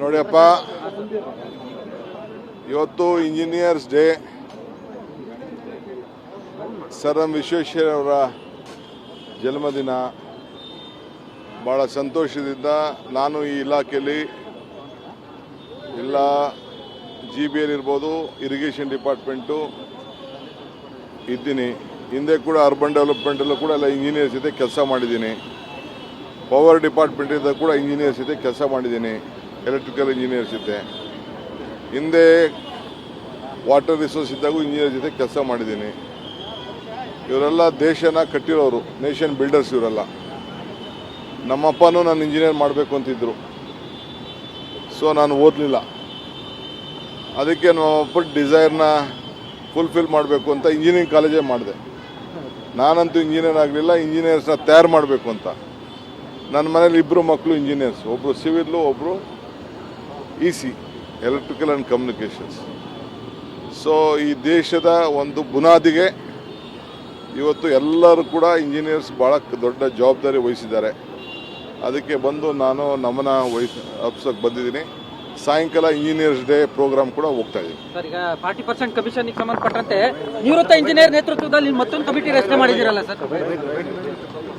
ನೋಡಿಯಪ್ಪ. ಇವತ್ತು engineers day sir M ವಿಶ್ವೇಶ್ವರಯವರ ಜನ್ಮದಿನ. ಭಾಳ ಸಂತೋಷದಿಂದ ನಾನು ಈ ಇಲಾಖೆಯಲ್ಲಿ ಎಲ್ಲ ಜಿ ಬಿ ಇರ್ಬೋದು ಇರಿಗೇಷನ್ ಡಿಪಾರ್ಟ್ಮೆಂಟು ಇದ್ದೀನಿ. ಹಿಂದೆ ಕೂಡ ಅರ್ಬನ್ ಡೆವಲಪ್ಮೆಂಟಲ್ಲೂ ಕೂಡ ಎಲ್ಲ ಇಂಜಿನಿಯರ್ಸ್ ಜೊತೆ ಕೆಲಸ ಮಾಡಿದ್ದೀನಿ. ಪವರ್ ಡಿಪಾರ್ಟ್ಮೆಂಟಿಂದ ಕೂಡ ಇಂಜಿನಿಯರ್ಸ್ ಜೊತೆ ಕೆಲಸ ಮಾಡಿದ್ದೀನಿ. ಎಲೆಕ್ಟ್ರಿಕಲ್ ಇಂಜಿನಿಯರ್ಸ್ ಜೊತೆ. ಹಿಂದೆ ವಾಟರ್ ರಿಸೋರ್ಸ್ ಇದ್ದಾಗೂ ಇಂಜಿನಿಯರ್ ಜೊತೆ ಕೆಲಸ ಮಾಡಿದ್ದೀನಿ. ಇವರೆಲ್ಲ ದೇಶನ ಕಟ್ಟಿರೋರು ನೇಷನ್ ಬಿಲ್ಡರ್ಸ್ ಇವರೆಲ್ಲ. ನಮ್ಮಪ್ಪನೂ ನಾನು ಇಂಜಿನಿಯರ್ ಮಾಡಬೇಕು ಅಂತಿದ್ರು. ಸೊ ನಾನು ಓದಲಿಲ್ಲ. ಅದಕ್ಕೆ ನಮ್ಮಪ್ಪ ಡಿಸೈರ್ನ ಫುಲ್ಫಿಲ್ ಮಾಡಬೇಕು ಅಂತ ಇಂಜಿನಿಯರಿಂಗ್ ಕಾಲೇಜೇ ಮಾಡಿದೆ. ನಾನಂತೂ ಇಂಜಿನಿಯರ್ ಆಗಲಿಲ್ಲ ಇಂಜಿನಿಯರ್ಸ್ನ ತಯಾರು ಮಾಡಬೇಕು ಅಂತ. ನನ್ನ ಮನೇಲಿ ಇಬ್ಬರು ಮಕ್ಕಳು ಇಂಜಿನಿಯರ್ಸ್ ಒಬ್ಬರು ಸಿವಿಲ್ಲು ಒಬ್ಬರು E C electrical and communications so ಈ ದೇಶದ ಒಂದು ಬುನಾದಿಗೆ ಇವತ್ತು ಎಲ್ಲರೂ ಕೂಡ ಇಂಜಿನಿಯರ್ಸ್ ಭಾಳ ದೊಡ್ಡ ಜವಾಬ್ದಾರಿ ವಹಿಸಿದ್ದಾರೆ. ಅದಕ್ಕೆ ಬಂದು ನಾನು ನಮನ ವಹಿಸ್ ಅಪ್ಸಕ್ಕೆ ಬಂದಿದ್ದೀನಿ. ಸಾಯಂಕಾಲ ಇಂಜಿನಿಯರ್ಸ್ ಡೇ ಪ್ರೋಗ್ರಾಮ್ ಕೂಡ ಹೋಗ್ತಾ ಇದ್ದೀನಿ ಸರ್, ಈಗ ಫಾರ್ಟಿ ಪರ್ಸೆಂಟ್ ಸಂಬಂಧಪಟ್ಟಂತೆ ನಿವೃತ್ತ ಇಂಜಿನಿಯರ್ ನೇತೃತ್ವದಲ್ಲಿ ಮತ್ತೊಂದು ಕಮಿಟಿ ರಚನೆ ಮಾಡಿದ್ದೀರಲ್ಲ ಸರ್?